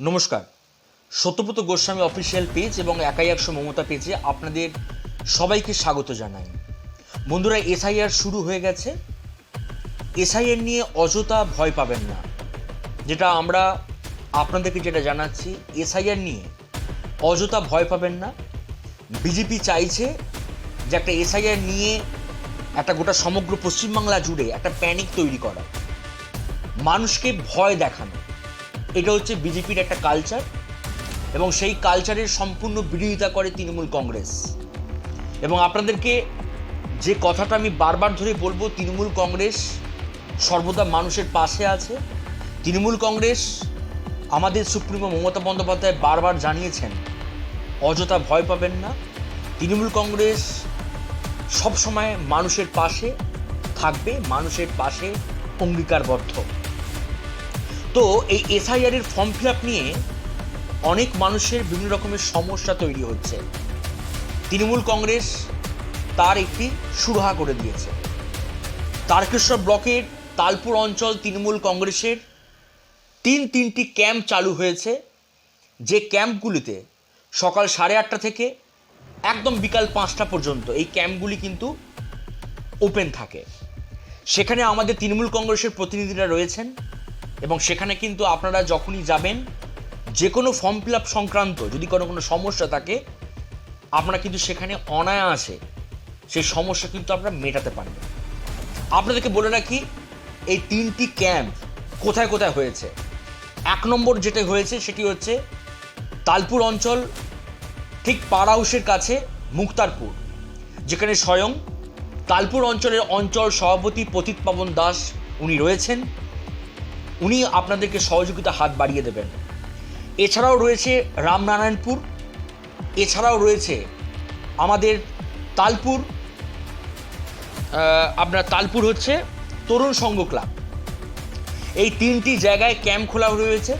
নমস্কার। Satyabrata Goswami official page এবং একাই একশো মমতা পেজে আপনাদের সবাইকে স্বাগত জানাই। বন্ধুরা, এসআইআর শুরু হয়ে গেছে। এসআইআর নিয়ে অযথা ভয় পাবেন না। যেটা আমরা আপনাদেরকে যেটা জানাচ্ছি, এসআইআর নিয়ে অযথা ভয় পাবেন না। বিজেপি চাইছে যে একটা এসআইআর নিয়ে একটা গোটা সমগ্র পশ্চিমবাংলা জুড়ে একটা প্যানিক তৈরি করা। মানুষকে ভয় দেখানো। এটা হচ্ছে বিজেপির একটা কালচার এবং সেই কালচারের সম্পূর্ণ বিরোধিতা করে তৃণমূল কংগ্রেস। এবং আপনাদেরকে যে কথাটা আমি বারবার ধরে বলব, তৃণমূল কংগ্রেস সর্বদা মানুষের পাশে আছে। তৃণমূল কংগ্রেস আমাদের সুপ্রিমো মমতা বন্দ্যোপাধ্যায় বারবার জানিয়েছেন, অযথা ভয় পাবেন না। তৃণমূল কংগ্রেস সবসময় মানুষের পাশে থাকবে, মানুষের পাশে অঙ্গীকারবদ্ধ। তো এই এসআইআর এর ফর্ম ফিল আপ নিয়ে অনেক মানুষের বিভিন্ন রকমের সমস্যা তৈরি হচ্ছে। তৃণমূল কংগ্রেস তার একটি সুরাহা করে দিয়েছে। তারকেশ্বর ব্লকের তালপুর অঞ্চল তৃণমূল কংগ্রেসের তিন তিনটি ক্যাম্প চালু হয়েছে। যে ক্যাম্পগুলিতে সকাল সাড়ে আটটা থেকে একদম বিকাল পাঁচটা পর্যন্ত এই ক্যাম্পগুলি কিন্তু ওপেন থাকে। সেখানে আমাদের তৃণমূল কংগ্রেসের প্রতিনিধিরা রয়েছেন। এবং সেখানে কিন্তু আপনারা যখনই যাবেন যে কোনো ফর্ম ফিল আপ সংক্রান্ত যদি কোনো কোনো সমস্যা থাকে, আপনারা কিন্তু সেখানে অনায়াসে সেই সমস্যা কিন্তু আপনারা মেটাতে পারবেন। আপনাদেরকে বলে রাখি, এই তিনটি ক্যাম্প কোথায় কোথায় হয়েছে? এক নম্বর যেটা হয়েছে সেটি হচ্ছে তালপুর অঞ্চল, ঠিক পাড়া হাউসের কাছে মুক্তারপুর, যেখানে স্বয়ং তালপুর অঞ্চলের অঞ্চল সভাপতি পতিত পাবন দাস উনি রয়েছেন। উনি আপনাদেরকে সহযোগিতা হাত বাড়িয়ে দেবেন। এছাড়াও রয়েছে রামনারায়ণপুর, এছাড়াও রয়েছে আমাদের তালপুর আপনার তালপুর হচ্ছে তরুণ সংঘ ক্লাব। এই তিনটি জায়গায় ক্যাম্প খোলা রয়েছে।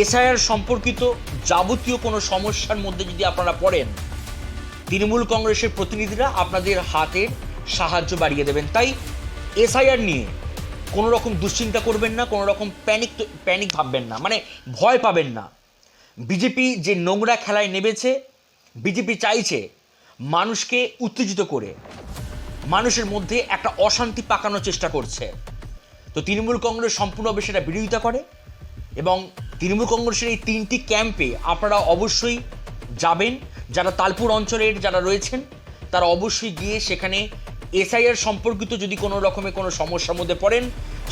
এসআইআর সম্পর্কিত যাবতীয় কোনো সমস্যার মধ্যে যদি আপনারা পড়েন, তৃণমূল কংগ্রেসের প্রতিনিধিরা আপনাদের হাতে সাহায্য বাড়িয়ে দেবেন। তাই এসআইআর নিয়ে কোনো রকম দুশ্চিন্তা করবেন না কোনো রকম প্যানিক প্যানিক ভাববেন না। মানে ভয় পাবেন না। বিজেপি যে নোংরা খেলায় নেমেছে বিজেপি চাইছে মানুষকে উত্তেজিত করে, মানুষের মধ্যে একটা অশান্তি পাকানোর চেষ্টা করছে। তো তৃণমূল কংগ্রেস সম্পূর্ণভাবে সেটা বিরোধিতা করে এবং তৃণমূল কংগ্রেসের এই তিনটি ক্যাম্পে আপনারা অবশ্যই যাবেন। যারা তালপুর অঞ্চলের যারা রয়েছেন, তারা অবশ্যই গিয়ে সেখানে এসআইআর সম্পর্কিত যদি কোনো রকমের কোনো সমস্যার মধ্যে পড়েন,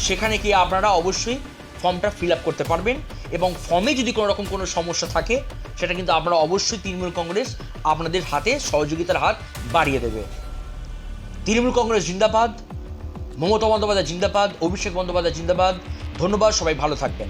সেখানে গিয়ে আপনারা অবশ্যই ফর্মটা ফিল আপ করতে পারবেন এবং ফর্মে যদি কোনো রকম কোনো সমস্যা থাকে, সেটা কিন্তু আপনারা অবশ্যই তৃণমূল কংগ্রেস আপনাদের হাতে সহযোগিতার হাত বাড়িয়ে দেবে। তৃণমূল কংগ্রেস জিন্দাবাদ, মমতা বন্দ্যোপাধ্যায় জিন্দাবাদ, অভিষেক বন্দ্যোপাধ্যায় জিন্দাবাদ। ধন্যবাদ, সবাই ভালো থাকবেন।